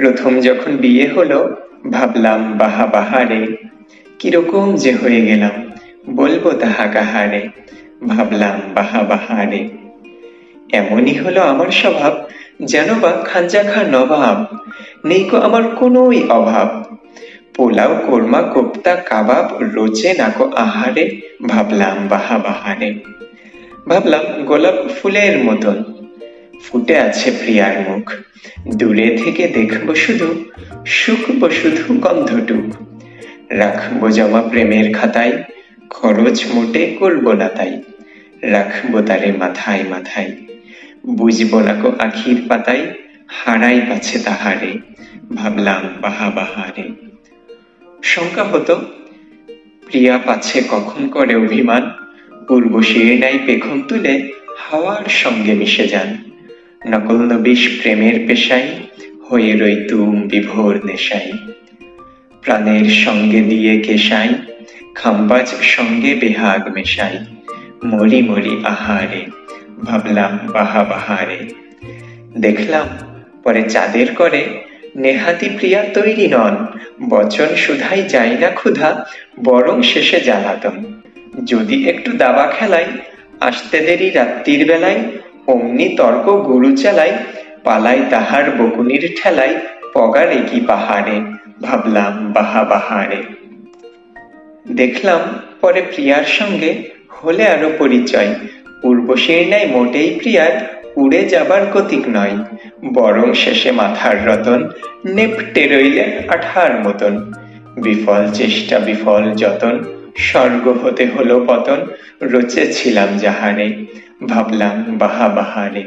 প্রথম যখন বিয়ে হলো, ভাবলাম, বাহা বাহারে কীরকম যে হয়ে গেলাম, বলব তাহা কাহারে? ভাবলাম, বাহা বাহারে এমনই হলো আমার স্বভাব, যেন বা খাঞ্জা খা নবাব, নেই কো আমার কোনোই অভাব। পোলাও, কোরমা, কোপ্তা, কাবাব রোচে নাকো আহারে? ভাবলাম, বাহা বাহারে ভাবলাম, গোলাপ ফুলের মতন। ফুটে আছে প্রিয়ার মুখ। দূরে থেকে দেখব শুধু, শুকবো শুধু গন্ধটুক রাখব জমা প্রেমের খাতায়, খরচ মোটে করব না তাই। রাখব তারে মাথায় মাথায়। বুঝব না কো আখির পাতায়, হারাই পাছে তাহারে। ভাবলাম বাহা বাহারে। শঙ্কা হতো, প্রিয়া পাচ্ছে কখন করে অভিমান? পূর্ব উর্বশীর নাই পেখম তুলে হাওয়ার সঙ্গে মিশে যান। নকল নবিশ প্রেমের পেশায় হয়ে রই তুম বিভোর নেশাই প্রাণের সঙ্গে দিয়ে কেশাই খাম্বাজ সঙ্গে বেহাগ মেশাই মরি মরি আহারে, ভাবলাম বাহা বাহারে। দেখলাম পরে চাঁদের করে নেহাতি প্রিয়া তৈরি নন, বচন শুধাই যায় না ক্ষুধা, বরং শেষে জ্বালাতন। যদি একটু দাবা খেলাই, আসতে দেরি রাত্রির বেলায় অমনি তর্ক গুরু চালাই, পালাই তাহার বকুনির ঠেলাই পগারে কি পাহাড়ে? ভাবলাম, বাহা বাহারে। দেখলাম, পরে প্রিয়ার সঙ্গে হলে আরও পরিচয়। উর্বশীর ন্যায় মোটেই প্রিয়ার উড়ে যাবার গতিক নয়। বরং শেষে মাথার রতন, নেপটে রইলে আঠার মতন। বিফল চেষ্টা, বিফল যতন, স্বর্গ হতে হলো পতন রচেছিলাম যাহারে। ভাবলাম বাহা বাহারে